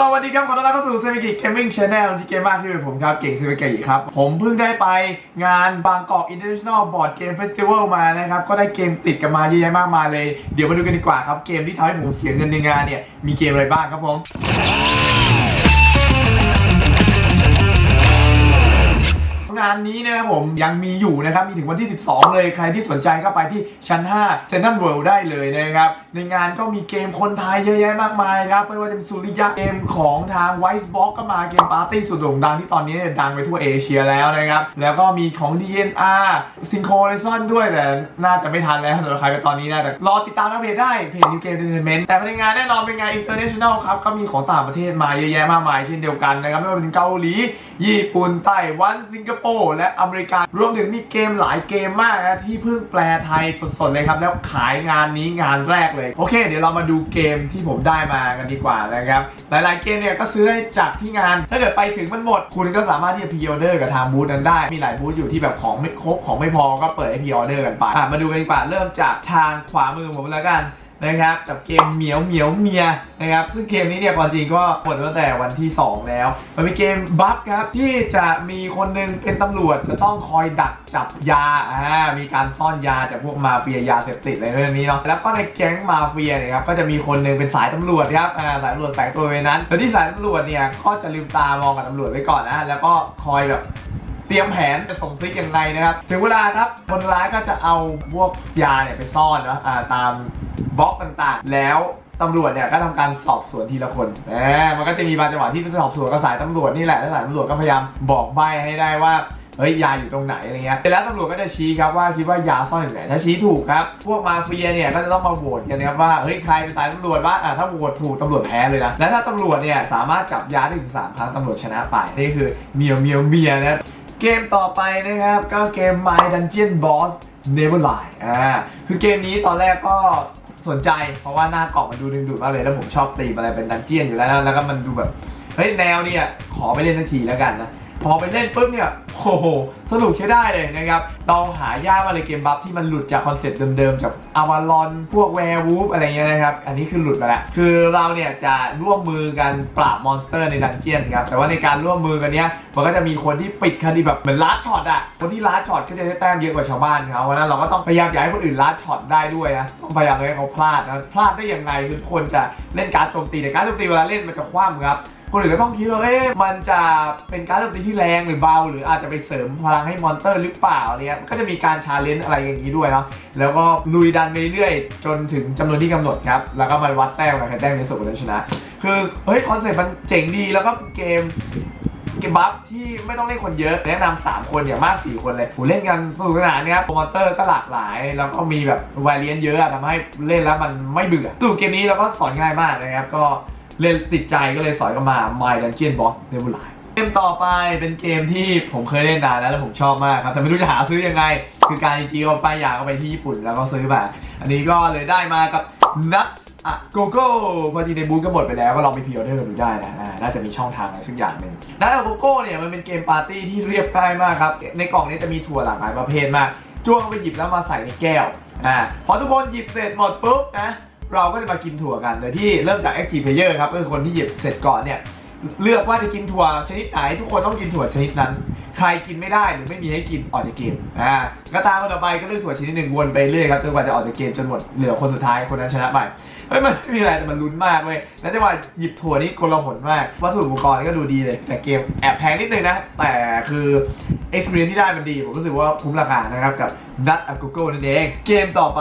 สวัสดีครับ ขอต้อนรับเข้าสู่เซมิกิเกมมิ่งชาแนลที่เกมมากที่เป็นผมครับ เก่งเซมิกิครับ ผมเพิ่งได้ไปงานบางกอก International Board Game Festival มานะครับ ก็ได้เกมติดกันมาเยอะแยะมากมายเลย เดี๋ยวมาดูกันดีกว่าครับ เกมที่ทำให้ผมเสียเงินในงานเนี่ย มีเกมอะไรบ้างครับผม งานนี้นะครับผมยังมีอยู่นะครับ มีถึงวันที่ 12 เลย ใครที่สนใจก็ไปที่ชั้น5 Central World ได้เลยนะครับ ในงานก็มีเกมคนไทยเยอะแยะมากมายครับ ไม่ว่าจะเป็นสุริยะเกมของทาง White Box ก็มาเกมปาร์ตี้สุดโด่งดังที่ตอนนี้เนี่ยดังไปทั่วเอเชียแล้วนะครับ แล้วก็มีของ DNR Synchro r i z o n ด้วยแต่น่าจะไม่ทันแล้วสำหรับใครไปตอนนี้นะแต่รอติดตามเพจได้เพจ New Game Entertainment แต่ภายในงานแน่นอนเป็นงาน International ครับก็มีของต่างประเทศมาเยอะแยะมากมายเช่นเดียวกันนะครับไม่ว่าจะเป็นเกาหลีญี่ปุ่นไต้หวันสิงคโปร์และอเมริการวมถึงมีเกมหลายเกมมากนะ ที่เพิ่งแปลไทยสดๆเลยครับ แล้วขายงานนี้งานแรกเลย โอเค เดี๋ยวเรามาดูเกมที่ผมได้มากันดีกว่านะครับ หลายๆเกมเนี่ยก็ซื้อได้จากที่งาน ถ้าเกิดไปถึงมันหมด คุณก็สามารถที่จะพ r ออเดอร์กับทางบูธนั้นได้ มีหลายบูธอยู่ที่แบบของไม่ครบของไม่พอก็เปิดให้พ r ออเดอร์กันไปมาดูกันดีกว่าเริ่มจากทางขวามือผมแล้วกัน นะครับกับเกมเหมียวเหมียวเมียนะครับซึ่งเกมนี้เนี่ยความจริงก็หมดตั้งแต่วันที่ 2 แล้ว มันเป็นเกมบัฟครับที่จะมีคนหนึงเป็นตำรวจจะต้องคอยดักจับยาอ่ามีการซ่อนยาจากพวกมาเฟียยาเสพติดอะไรเรื่องนี้เนาะแล้วก็ในแก๊งมาเฟียเนี่ยครับก็จะมีคนหนึงเป็นสายตำรวจครับอ่าสายตำรวจแฝงตัวไว้นั้นแล้วที่สายตำรวจเนี่ยก็จะลืมตามองกับตำรวจไว้ก่อนนะแล้วก็คอยแบบ เตรียมแผนจะส่งซิกยังไงนะครับ ถึงเวลาครับคนร้ายก็จะเอาพวกยาเนี่ยไปซ่อนเนอะอ่าตามบล็อกต่างๆ แล้วตำรวจเนี่ยก็ทำการสอบสวนทีละคนแหมมันก็จะมีบางจังหวะที่สอบสวนกับสายตำรวจนี่แหละแล้วสายตำรวจก็พยายามบอกใบให้ได้ว่าเฮ้ยยาอยู่ตรงไหนอะไรเงี้ยเสร็จแล้วตำรวจก็จะชี้ครับว่าคิดว่ายาซ่อนอยู่ไหน ถ้าชี้ถูกครับ พวกมาเฟียเนี่ยก็จะต้องมาโหวตกันนะครับว่าเฮ้ยใครเป็นสายตำรวจบ้าอะถ้าโหวตถูกตำรวจแพ้เลยนะ และถ้าตำรวจเนี่ยสามารถจับยาได้ถึงสามครั้งตำรวจชนะไปนี่คือเมียวเมียวเมียนะ เกมต่อไปนะครับก็เกม My Dungeon Boss Never Lie อ่าคือเกมนี้ตอนแรกก็สนใจ เพราะว่าหน้ากล่องมันดูดึงดูดมากเลยแล้วผมชอบตีมอะไรเป็นดันเจียนอยู่แล้วนะแล้วก็มันดูแบบเฮ้ยแนวเนี่ยขอไปเล่นทันทีแล้วกันนะ พอไปเล่นปุ๊บเนี่ยโอ้โหสนุกใช้ได้เลยนะครับเราหายากมากเลยเกมบัฟที่มันหลุดจากคอนเซ็ปต์เดิมๆจากอวารอนพวกแวร์วูฟอะไรเงี้ยนะครับ อันนี้คือหลุดไปแล้ว คือเราเนี่ยจะร่วมมือกันปราบมอนสเตอร์ในดันเจียนครับ แต่ว่าในการร่วมมือกันเนี้ย มันก็จะมีคนที่ปิดคดีแบบเหมือนลัดช็อตอะคนที่ลัดช็อตก็จะได้แต้มเยอะกว่าชาวบ้านเขาเพราะนั้นเราก็ต้องพยายามอย่าให้คนอื่นลัดช็อตได้ด้วยนะต้องพยายามให้เขาพลาดนะ พลาดได้ยังไงคือคนจะเล่นการ์ดโจมตีแต่การ์ดโจมตีเวลาเล่นมันจะคว่ำครับ คนอื่นก็ต้องคิดว่าเอ๊ะมันจะเป็นการโจมตีที่แรงหรือเบา หรืออาจจะไปเสริมพลังให้มอนเตอร์หรือเปล่าเนี่ยก็จะมีการชาเลนจ์อะไรอย่างนี้ด้วยเนาะแล้วก็ลุยดันไปเรื่อยจนถึงจำนวนที่กำหนดครับ แล้วก็มาวัดแต้มกันใครแต้มในสุดคนนั้นชนะ คือเฮ้ยคอนเซ็ปต์มันเจ๋งดีแล้วก็เกมเกมบัฟที่ไม่ต้องเล่นคนเยอะ แนะนำ3คนอย่างมาก 4 คนเลยโหเล่นกันสนุกสนานนะครับมอนเตอร์ก็หลากหลาย แล้วก็มีแบบวายเลียนเยอะอะทำให้เล่นแล้วมันไม่เบื่อสู่เกมนี้เราก็สอนง่ายมากนะครับก็ เล่นติดใจก็เลยสอนกันมา My Dungeon Boss Never Lie เกมต่อไปเป็นเกมที่ผมเคยเล่นนานแล้วแล้วผมชอบมากครับ แต่ไม่รู้จะหาซื้อยังไง คือการจริงๆเอาไป้ายากไปที่ญี่ปุ่นแล้วก็ซื้อมา อันนี้ก็เลยได้มากับ Nuts อะโกโก้พอดีในบูธก็หมดไปแล้วก็ลองไปพรีออเดอร์ดูได้นะอ่าน่าจะมีช่องทางอะไรสักอย่างหนึ่งนัทอะโกโก้เนี่ยมันเป็นเกมปาร์ตี้ที่เรียบง่ายมากครับ ในกล่องนี้จะมีถั่วหลากหลายประเภทมากจ้วงไปหยิบแล้วมาใส่ในแก้วอ่าพอทุกคนหยิบเสร็จหมดปุ๊บนะ เราก็จะมากินถั่วกันโดยที่เริ่มจาก Active Player ครับก็คือคนที่หยิบเสร็จก่อนเนี่ยเลือกว่าจะกินถั่วชนิดไหน ทุกคนต้องกินถั่วชนิดนั้น ใครกินไม่ได้หรือไม่มีให้กินออกจากเกมอ่าก็ตามมาต่อไปก็เลือกถั่วชนิดหนึ่งวนไปเรื่อยครับจนกว่าจะออกจากเกมจนหมดเหลือคนสุดท้ายคนนั้นชนะไปเฮ้ยมันไม่มีอะไรแต่มันลุ้นมากเว้ยแล้วจังหวะหยิบถั่วนี่กลหนมากวัสดุอุปกรณ์ก็ดูดีเลย แต่เกมแอบแพงนิดนึงนะ แต่คือ experience ที่ได้มันดี ผมรู้สึกว่าคุ้มราคานะครับกับ Nut a g o g o นั่นเองเกมต่อไป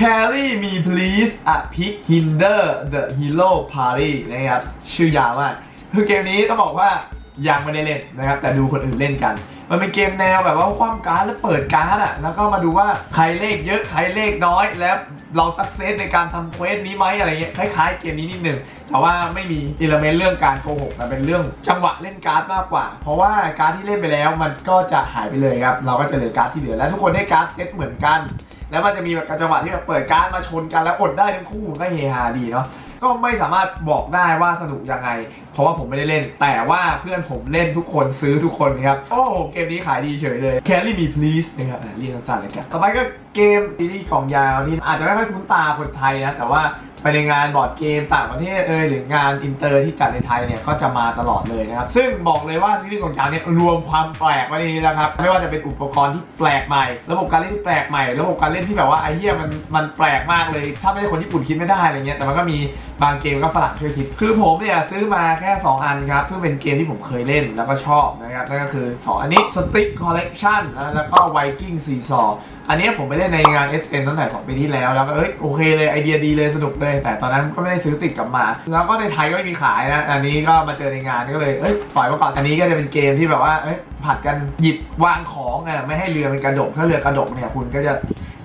Carry me please a pick hinder the hero party นะครับ ชื่อยาวมาก คือเกมนี้ต้องบอกว่ายังไม่ได้เล่นนะครับ แต่ดูคนอื่นเล่นกัน มันเป็นเกมแนวแบบว่าคว่ำการ์ดแล้วเปิดการ์ดอะแล้วก็มาดูว่าใครเลขเยอะ ใครเลขน้อย แล้วเราสักเซสในการทำเควสนี้ไหมอะไรเงี้ย คล้ายๆเกมนี้นิดหนึ่ง แต่ว่าไม่มีอิเลเมนต์เรื่องการโกหกแต่เป็นเรื่องจังหวะเล่นการ์ดมากกว่า เพราะว่าการ์ดที่เล่นไปแล้วมันก็จะหายไปเลยครับ เราก็จะเหลือการ์ดที่เหลือ และทุกคนได้การ์ดเซตเหมือนกัน แล้วมันจะมีแบบจังหวะที่แบบเปิดการ์ดมาชนกันแล้วอดได้ทั้งคู่ก็เฮฮาดีเนาะก็ไม่สามารถบอกได้ว่าสนุกยังไง เพราะว่าผมไม่ได้เล่น แต่ว่าเพื่อนผมเล่นทุกคนซื้อทุกคนครับ โอ้โหเกมนี้ขายดีเฉยเลย Carry me please นะครับเรียกสั้นๆเลยครับต่อไปก็ เกมซีรีส์กล่องยาวนี่อาจจะไม่ค่อยคุ้นตาคนไทยนะ แต่ว่าไปในงานบอร์ดเกมต่างประเทศเอยหรืองานอินเตอร์ที่จัดในไทยเนี่ยก็จะมาตลอดเลยนะครับ ซึ่งบอกเลยว่าซีรีส์กล่องยาวเนี่ยรวมความแปลกไว้ในนี้แล้วครับ ไม่ว่าจะเป็นอุปกรณ์ที่แปลกใหม่ ระบบการเล่นที่แปลกใหม่ ระบบการเล่นที่แบบว่าไอเหี้ยมันมันแปลกมากเลย ถ้าไม่ใช่คนญี่ปุ่นคิดไม่ได้อะไรเงี้ยแต่มันก็มีบางเกมก็ฝรั่งช่วยคิดคือผมเนี่ยซื้อมาแค่ 2 อันครับซึ่งเป็นเกมที่ผมเคยเล่นแล้วก็ชอบนะครับนั่นก็คือ 2 อันนี้ Stick Collection นแล้วก็ Viking Seesaw อันนี้ผมไปเล่นในงาน s อ n ตั้งแต่ 2 ปีที่แล้ว แล้วก็เอ้ยโอเคเลยไอเดียดีเลยสนุกเลย แต่ตอนนั้นก็ไม่ได้ซื้อติดกลับมา แล้วก็ในไทยก็ไม่มีขายนะ อันนี้ก็มาเจอในงานก็เลยเอ้ยสอยมาก่อนอันนี้ก็จะเป็นเกมที่แบบว่าเอ้ยผัดกันหยิบวางของอะไม่ให้เรือมันกระดกถ้าเรือกระดกเนี่ยคุณก็จะ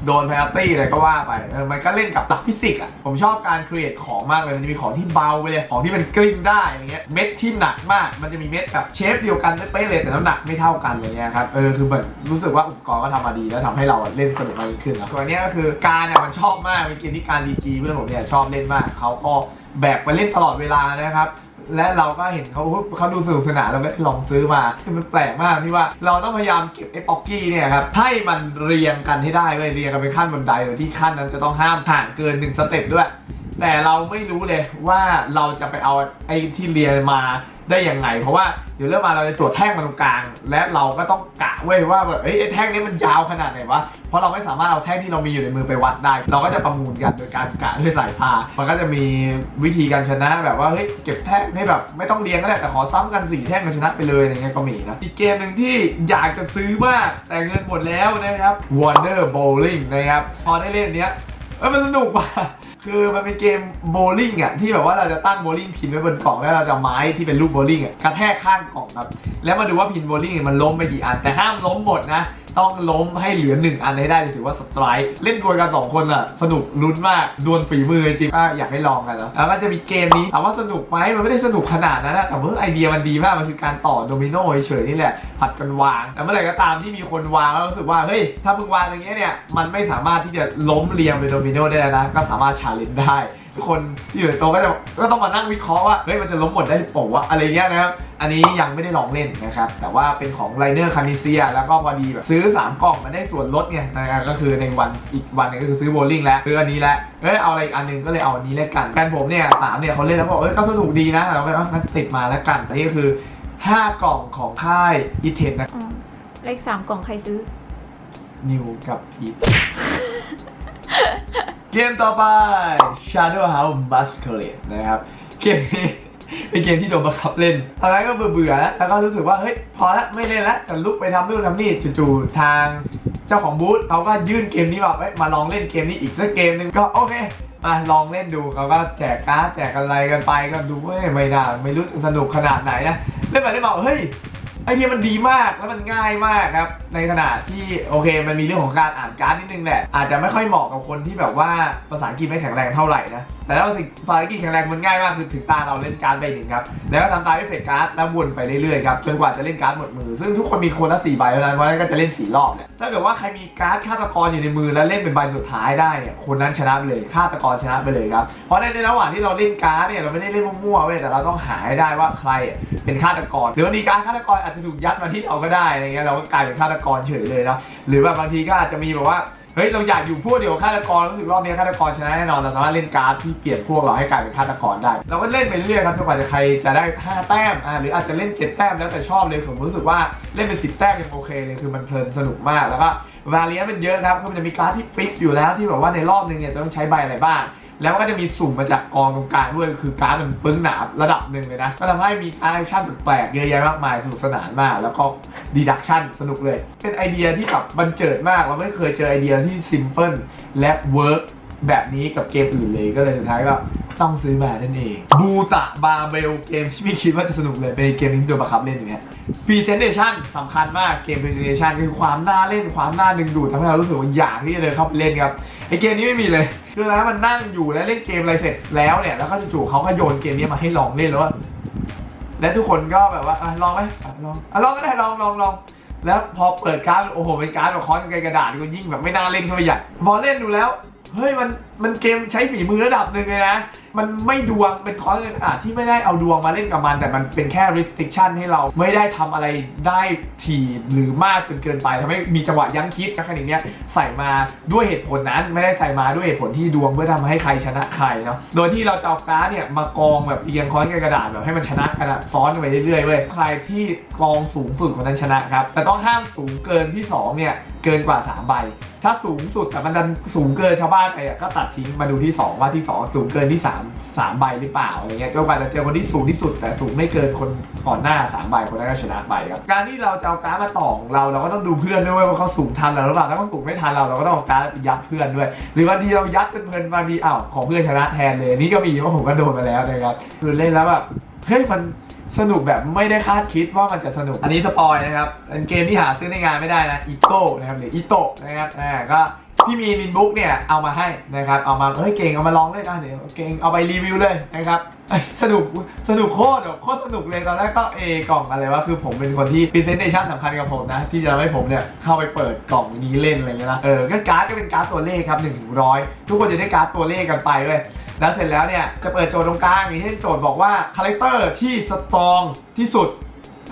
โดน p พ n ตี้อะไรก็ว่าไปเออมันก็เล่นกับหลักฟิสิกส์อะผมชอบการครีเอทของมากเลยมันจะมีของที่เบาไปเลยของที่มันกลิ้งได้อะไรเงี้ยเม็ดที่หนักมากมันจะมีเม็ดแบบเชฟเดียวกันเป๊ะเลยแต่น้ำหนักไม่เท่ากันอะไรเงี้ยครับเออคือแบบรู้สึกว่าอุปกรณ์ก็ทำมาดีแล้วทำให้เราเล่นสนุกมากยิ่งขึ้นครับตัวนี้ก็คือการเนี่ยมันชอบมากเป็นเกมที่การดีจีเพื่อนผมเนี่ยชอบเล่นมากเขาก็แบกไปเล่นตลอดเวลานะครับ และเราก็เห็นเขาเขาดูสนุกสนานเราก็ลองซื้อมาคือมันแปลกมากที่ว่าเราต้องพยายามเก็บไอ้ป๊อกกี้เนี่ยครับให้มันเรียงกันให้ได้เลยเรียงกันเป็นขั้นบันไดโดยที่ขั้นนั้นจะต้องห้ามผ่านเกินหนึ่งสเต็ปด้วยแต่เราไม่รู้เลยว่าเราจะไปเอาไอ้ที่เรียงมา ได้ยังไง เพราะว่าเดี๋ยวเริ่มมาเราจะตรวจแท่งมาตรงกลาง และเราก็ต้องกะเว้ยว่าแบบเอ้ยไอ้แท่งนี้มันยาวขนาดไหนวะเพราะเราไม่สามารถเอาแท่งที่เรามีอยู่ในมือไปวัดได้ เราก็จะประมูลกันโดยการกะด้วยสายพามันก็จะมีวิธีการชนะแบบว่าเฮ้ยเก็บแท่งให้แบบไม่ต้องเรียงก็ได้แต่ขอซ้ำกันสี่แท่งกันชนะไปเลยอะไรเงี้ยก็มีนะอีกเกมหนึ่งที่อยากจะซื้อมากแต่เงินหมดแล้วนะครับ Wonder Bowling นะครับพอได้เล่นเนี้ยเอ้ยมันสนุกว่ะ คือมันเป็นเกมโบลิ่งอะที่แบบว่าเราจะตั้งโบลิ่งพินไว้บนกล่องแล้วเราจะไม้ที่เป็นรูปโบลิ่งอะกระแทกข้างกล่องครับ แล้วมาดูว่าพินโบลิ่งมันล้มไปกี่อันแต่ห้ามล้มหมดนะต้องล้มให้เหลือหนึ่งอันให้ได้ถือว่าสไตร์เล่นดวลกันสองคนอะสนุกลุ้นมากดวลฝีมือจริงก็อยากให้ลองกันแล้วแล้วก็จะมีเกมนี้ถามว่าสนุกไหมมันไม่ได้สนุกขนาดนั้นนะแต่ว่าไอเดียมันดีมากมันคือการต่อโดมิโนเฉยๆนี่แหละผัดกันวางแต่เมื่อไหร่ก็ตามที่มีคนวางแล้วรู้สึกว่าเฮ้ยถ้ามึงวางอย่างเงี้ยเนี่ยมันไม่สามารถที่จะล้มเรียงเป็นโดมิโนได้แล้วนะก็สามารถชาลนจ์ได้ ทุกคนที่อยู่ในโต๊ะก็จะก็ต้องมานั่งวิเคราะห์ว่าเฮ้ยมันจะล้มหมดได้หรือเปล่าวะอะไรเงี้ยนะครับอันนี้ยังไม่ได้ลองเล่นนะครับแต่ว่าเป็นของไลเนอร์คานิเซียแล้วก็พอดีแบบซื้อ 3 กล่องมันได้ส่วนลดไงนะครับก็คือในวันอีกวันหนึงก็คือซื้อโบว์ลิ่งแล้วซื้ออันนี้แล้วเอ้ยเอาอะไรอีกอันหนึงก็เลยเอาอันนี้แล้วกันแฟนผมเนี่ยสามเนี่ยเขาเล่นแล้วบอกเอ้ยก็สนุกดีนะเราก็เลยว่างั้นติดมาแล้วกันอันนี้ก็คือ 5 กล่องของค่ายอีเทนนะ อ๋อเลขสามกล่องใครซื้อ นิวกับพีท เกมต่อไป Shadow House Masquerade นะครับ เกมนี้เป็นเกมที่โดนบังคับเล่นตอนแรกก็เบื่อๆแล้วแล้วก็รู้สึกว่าเฮ้ยพอละไม่เล่นละจะลุกไปทำนู่นทำนี่จู่ๆทางเจ้าของบูธเขาก็ยื่นเกมนี้แบบเอ้ยมาลองเล่นเกมนี้อีกสักเกมหนึ่งก็โอเคมาลองเล่นดูเขาก็แจกการ์ดแจกอะไรกันไปก็ดูเว้ยไม่น่าไม่รู้สนุกขนาดไหนนะเล่นไปเล่นมาเฮ้ย ไอเดียมันดีมากแล้วมันง่ายมากครับ ในขณะที่โอเค มันมีเรื่องของการอ่านการ์ดนิดนึงแหละอาจจะไม่ค่อยเหมาะกับคนที่แบบว่าภาษาอังกฤษไม่แข็งแรงเท่าไหร่นะแต่ถ้าภาษาอังกฤษแข็งแรงมันง่ายมากคือถึงตาเราเล่นการ์ดไปหนึ่งครับแล้วก็ทำตามด้เฟกการ์ดแล้ววนไปเรื่อยๆครับจนกว่าจะเล่นการ์ดหมดมือ ซึ่งทุกคนมีคนละสี่ใบเท่านั้นเพราะฉะนั้นก็จะเล่นสี่รอบเนี่ยถ้าเกิดว่าใครมีการ์ดฆาตกรอยู่ในมือแล้วเล่นเป็นใบสุดท้ายได้เนี่ยคนนั้นชนะไปเลยฆาตกรชนะไปเลยครับเพราะในในระหว่างที่เราเล่นการ์ดเนี่ยเราไม่ได้เล่นมั่วๆเว้ยแต่เราต้องหาให้ได้ว่าใคร เป็นฆาตกร หรือบางทีการฆาตกรอาจจะถูกยัดมาที่เราก็ได้อะไรเงี้ยเราก็กลายเป็นฆาตกรเฉยเลยเนาะหรือแบบบางทีก็อาจจะมีแบบว่าเฮ้ยเราอยากอยู่พวกเดียวฆาตกรรู้สึกรอบนี้ฆาตกรชนะแน่นอนเราสามารถเล่นการ์ดที่เปลี่ยนพวกเราให้กลายเป็นฆาตกรได้ เราก็เล่นไปเรื่อยครับจนกว่าจะใครจะได้ 5 แต้มอ่าหรืออาจจะเล่น 7 แต้มแล้วแต่ชอบเลยผมรู้สึกว่าเล่นเป็น10แต้มยังโอเคเลยคือมันเพลินสนุกมากแล้วก็วาเลียมันเยอะครับคือมันจะมีการ์ดที่ฟิกซ์อยู่แล้วที่แบบว่าในรอบนึงเนี่ยจะต้องใช้ใบอะไรบ้าง แล้วก็จะมีสุ่มมาจากกองตรงกลางด้วยคือการ์ดมันปึ้งหนาระดับหนึ่งเลยนะก็ทำให้มีการแอคชั่นแปลกเยอะแยะมากมายสนุกสนานมาก แล้วก็ดีดักชั่นสนุกเลย เป็นไอเดียที่แบบบันเจิดมากเราไม่เคยเจอไอเดียที่ซิมเพิลและเวิร์ก แบบนี้กับเกมอื่นเลยก็เลยสุดท้ายก็ต้องซื้อมานั่นเอง บูตะบาเบลเกมที่ไม่คิดว่าจะสนุกเลย เป็นเกมที่โดนบังคับเล่นอย่างเงี้ย Presentation สำคัญมากเกม Presentation คือความน่าเล่นความน่าดึงดูดทำให้เรารู้สึกว่าอยากที่จะเดินเข้าไปเล่นครับไอเกมนี้ไม่มีเลยคือแล้วมันนั่งอยู่แล้วเล่นเกมอะไรเสร็จแล้วเนี่ยแล้วก็จู่ๆเขาก็โยนเกมนี้มาให้ลองเล่นแล้วว่าและทุกคนก็แบบว่าลองไหมลองลองก็ได้ลองลองลองแล้วพอเปิดการ์ดโอ้โหเป็นการ์ดแบบคอนไกลกระดาษก็ยิ่งแบบไม่น่าเล่นเข้าไปใหญ่พอเล่นดูแล้ว เฮ้ยมันมันเกมใช้ฝีมือระดับหนึ่งเลยนะ มันไม่ดวงเป็นคอร์สการกระดาที่ไม่ได้เอาดวงมาเล่นกับมัน แต่มันเป็นแค่ restriction ให้เราไม่ได้ทำอะไรได้ถี่หรือมากจนเกินไปทำให้มีจังหวะยั้งคิดแค่นี้เนี้ยใส่มาด้วยเหตุผลนั้นไม่ได้ใส่มาด้วยเหตุผลที่ดวงเพื่อทำให้ใครชนะใครเนาะโดยที่เราจะเอาการ์ดเนี่ยมากองแบบเรียงคอร์สกระดาษแบบให้มันชนะกันซ้อนไปเรื่อยๆเว้ยใครที่กองสูงสุดคนนั้นชนะครับแต่ต้องห้ามสูงเกินที่สองเนี่ยเกินกว่าสามใบ ถ้าสูงสุดแต่มันดันสูงเกินชาวบ้านไปอะก็ตัดทิ้งมาดูที่ 2 ว่าที่ 2 สูงเกินที่ 3 3 ใบหรือเปล่าอะไรเงี้ยจนกว่าจะเจอคนที่สูงที่สุด แต่สูงไม่เกินคนก่อนหน้า 3 ใบคนนั้นก็ชนะไปครับการที่เราจะเอาการ์ดมาต่องเราเราก็ต้องดูเพื่อนด้วยว่าเขาสูงทันเราหรือเปล่าถ้าเขาสูงไม่ทันเราเราก็ต้องเอาการ์ดไปยัดเพื่อนด้วย หรือบางทีเรายัดเพลินบางทีอ้าวของเพื่อนชนะแทนเลยนี่ก็มีเพราะผมก็โดนมาแล้วนะครับคือเล่นแล้วแบบเฮ้ยมัน สนุกแบบไม่ได้คาดคิดว่ามันจะสนุก อันนี้สปอยนะครับเป็นเกมที่หาซื้อในงานไม่ได้นะอีโต้นะครับหรืออีโตนะครับอ่าก็พี่มีมินบุ๊กเนี่ยเอามาให้นะครับเอามาเฮ้ยเก่งเอามาลองเล่นอะเดี๋ยวเก่งเอาไปรีวิวเลยนะครับสนุกสนุกโคตรโคตรสนุกเลยตอนแรกก็เอกล่องอะไรวะคือผมเป็นคนที่ presentation สำคัญกับผมนะ ที่จะทำให้ผมเนี่ยเข้าไปเปิดกล่องนี้เล่นอะไรเงี้ยนะเออก็การ์ดก็เป็นการ์ดตัวเลขครับ1ถึงร้อยทุกคนจะได้การ์ดตัวเลขกันไปเว้ย แล้วเสร็จแล้วเนี่ยจะเปิดโจทย์ตรงกลางอย่างเช่นโจทย์บอกว่าคาแรคเตอร์ที่สตรองที่สุด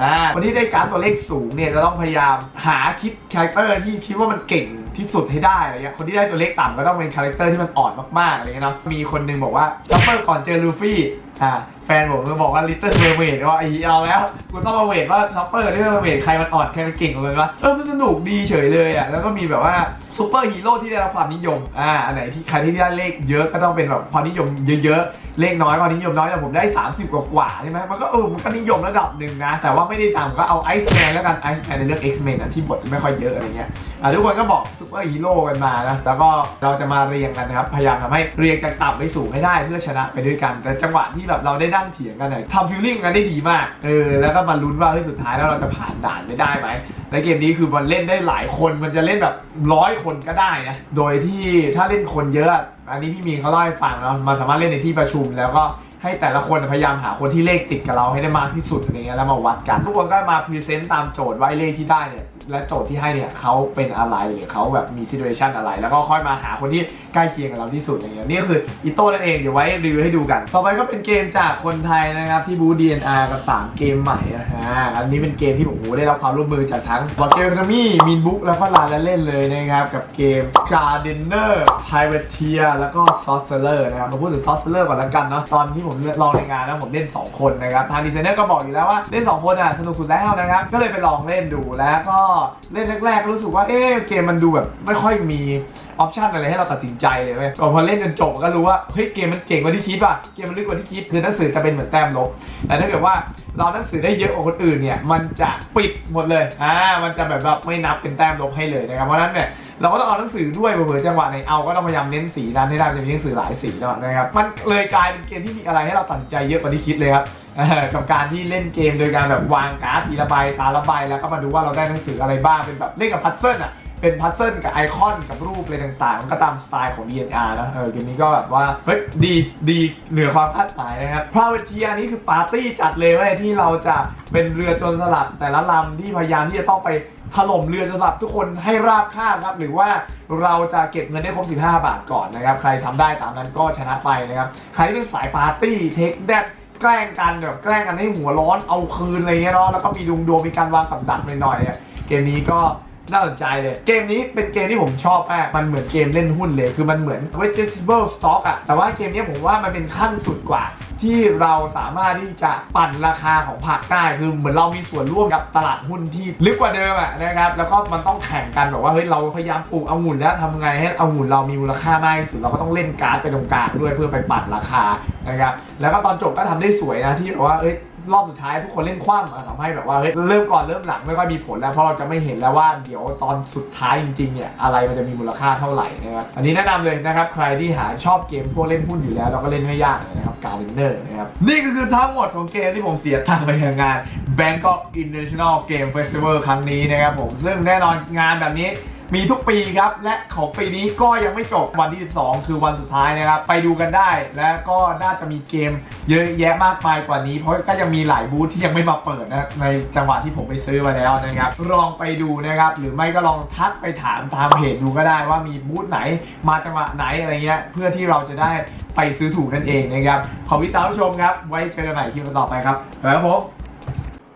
อ่าคนที่ได้การตัวเลขสูงเนี่ยจะต้องพยายามหาคิดคาแรคเตอร์ที่คิดว่ามันเก่งที่สุดให้ได้อะไรเงี้ยคนที่ได้ตัวเลขต่ำก็ต้องเป็นคาแรคเตอร์ที่มันอ่อนมากๆอะไรเงี้ยเนาะมีคนหนึงบอกว่าช็อปเปอร์ก่อนเจอลูฟี่อ่าแฟนผมก็บอกว่าลิตเติ้ลเมอร์เมดว่าไอ้เอาแล้วกูต้องมาเวทว่าช็อปเปอร์กับลิตเติ้ลเมอร์เมดใครมันอ่อนใครมันเก่งกว่ากันวะเออมันสนุกดีเฉยเลยอะแล้วก็มีแบบว่า ซูเปอร์ฮีโร่ที่ได้รับความนิยม อ่า อันไหนที่ใครที่ได้เลขเยอะก็ต้องเป็นแบบความนิยมเยอะๆ เลขน้อยความนิยมน้อยแต่ผมได้ 30 กว่ากว่าใช่ไหมมันก็เออมันก็นิยมระดับหนึ่งนะ แต่ว่าไม่ได้ตามก็เอาไอซ์แมนแล้วกันไอซ์แมนในเรื่อง X-Men อะที่บทไม่ค่อยเยอะอะไรเงี้ย อะทุกคนก็บอกซูเปอร์ฮีโร่กันมานะ แล้วก็เราจะมาเรียงกันนะครับ พยายามทำให้เรียงจากต่ำไปสูงให้ได้เพื่อชนะไปด้วยกัน แต่จังหวะที่แบบเราได้นั่งเถียงกันเนี่ยทำฟิลลิ่งกันได้ดีมาก เออ แล้วก็มาลุ้นว่าเฮ้ยสุดท้ายแล้วเราจะผ่านด่านไม่ได้ไหมและเกมนี้คือมันเล่นได้หลายคนมันจะเล่นแบบร้อยคนก็ได้นะ โดยที่ถ้าเล่นคนเยอะ อันนี้พี่มีนเขาเล่าให้ฟังเนาะมันสามารถเล่นในที่ประชุม แล้วก็ให้แต่ละคนพยายามหาคนที่เลขติดกับเราให้ได้มากที่สุดอะไรเงี้ยแล้วมาวัดกันทุกคนก็มาพรีเซนต์ตามโจทย์ว่าเลขที่ได้เนี่ย และโจทย์ที่ให้เนี่ยเขาเป็นอะไรหรือเขาแบบมีซีดูเอชันอะไร แล้วก็ค่อยมาหาคนที่ใกล้เคียงกับเราที่สุดอะไรเงี้ยนี่ก็คืออิโต้นั่นเองเดี๋ยวไว้รีวิวให้ดูกัน ต่อไปก็เป็นเกมจากคนไทยนะครับที่บู DNR กับ 3 เกมใหม่นะฮะอันนี้เป็นเกมที่ผมโอ้โหได้รับความร่วมมือจากทั้งบอร์เกมนามี่มินบุ๊กแล้วก็ลานและเล่นเลยนะครับกับเกม Gardener Privateer แล้วก็ Sorcerer นะครับมาพูดถึง Sorcerer ก่อนละกันเนาะตอนที่ผมลองในงานนะผมเล่น 2 คนนะครับทางดีไซเนอร์ก็บอกอยู่แล้วว่าเล่น 2 คนอะสนุกสุดแล้วนะครับก็เลยไปลองเล่นดูแล้วก็เล่นแรกๆก็รู้สึกว่าเอ๊ะเกมมันดูแบบไม่ค่อยมีออปชันอะไรให้เราตัดสินใจเลยเว้ยพอเล่นจนจบก็รู้ว่าเฮ้ยเกมมันเจ๋งกว่าที่คิดป่ะเกมมันลึกกว่าที่คิดคือหนังสือจะเป็นเหมือนแต้มลบแต่ถ้าเกิดว่าเราหนังสือได้เยอะกว่าคนอื่นเนี่ยมันจะปิดหมดเลยอ่ามันจะแบบแบบไม่นับเป็นแต้มลบให้เลยนะครับเพราะฉะนั้นเนี่ยเราก็ต้องเอาหนังสือด้วยเผื่อจังหวะไหนเอาก็ต้องพยายามเน้นสีนั้นให้ได้จะมีหนังสือหลายสีนะครับมันเลยกลายเป็นเกมที่มีอะไรให้เราตัดใจเยอะกว่าที่คิดเลยครับกับการที่เล่นเกมโดยการแบบวางการ์ดทีละใบตาละใบแล้วก็มาดูว่าเราได้หนังสืออะไรบ้างเป็นแบบเล่นกับพัซเซิลอะเป็นพัซเซิลกับไอคอนกับรูปอะไรต่างๆมันก็ตามสไตล์ของ DNR นะเออเกมนี้ก็แบบว่าเฮ้ยดีดีเหนือความคาดหมายนะครับพราเวทีอันนี้คือปาร์ตี้จัดเลยเว้ยที่เราจะเป็นเรือโจรสลัดแต่ละลำที่พยายามที่จะต้องไป ถล่มเรือโจรสลัดทุกคนให้ราบคาบครับ หรือว่าเราจะเก็บเงินได้ครบ 15 บาทก่อนนะครับ ใครทำได้ตามนั้นก็ชนะไปนะครับ ใครที่เป็นสายปาร์ตี้เทคแดดแกล้งกันแบบแกล้งกันให้หัวร้อนเอาคืนอะไรเงี้ยเนาะแล้วก็มีดวงดวงมีการวางกับดักหน่อยๆอะเกมนี้ก็น่าสนใจเลย เกมนี้เป็นเกมที่ผมชอบมาก มันเหมือนเกมเล่นหุ้นเลย คือมันเหมือน vegetable stock อะแต่ว่าเกมนี้ผมว่ามันเป็นขั้นสุดกว่า ที่เราสามารถที่จะปั่นราคาของผักได้คือเหมือนเรามีส่วนร่วมกับตลาดหุ้นที่ลึกกว่าเดิมอะนะครับแล้วก็มันต้องแข่งกันแบบว่าเฮ้ยเราพยายามปลูกองุ่นแล้วทำไงให้องุ่นเรามีมูลค่ามากที่สุดเราก็ต้องเล่นการ์ดไปตรงกลางด้วยเพื่อไปปั่นราคานะครับแล้วก็ตอนจบก็ทำได้สวยนะที่แบบว่าเอ้ย รอบสุดท้ายทุกคนเล่นคว่ำทำให้แบบว่าเฮ้ยเริ่มก่อนเริ่มหลังไม่ค่อยมีผลแล้วเพราะเราจะไม่เห็นแล้วว่าเดี๋ยวตอนสุดท้ายจริงๆเนี่ยอะไรมันจะมีมูลค่าเท่าไหร่นะครับอันนี้แนะนำเลยนะครับใครที่หาชอบเกมพวกเล่นหุ้นอยู่แล้วเราก็เล่นไม่ยากเลยนะครับการ์เดนเนอร์นะครับนี่ก็คือทั้งหมดของเกมที่ผมเสียตังค์ไปงาน Bangkok International Game Festival ครั้งนี้นะครับผมซึ่งแน่นอนงานแบบนี้ มีทุกปีครับ และของปีนี้ก็ยังไม่จบวันที่ 12 คือวันสุดท้ายนะครับ ไปดูกันได้ และก็น่าจะมีเกมเยอะแยะมากมายกว่านี้ เพราะก็ยังมีหลายบูธที่ยังไม่มาเปิดนะในจังหวะที่ผมไปซื้อมาแล้วนะครับ ลองไปดูนะครับ หรือไม่ก็ลองทักไปถามตามเพจดูก็ได้ว่ามีบูธไหน มาจังหวะไหนอะไรเงี้ยเพื่อที่เราจะได้ไปซื้อถูกนั่นเองนะครับขอบคุณตามผู้ชมครับ ไว้เจอกันใหม่คลิปต่อไปครับครับผม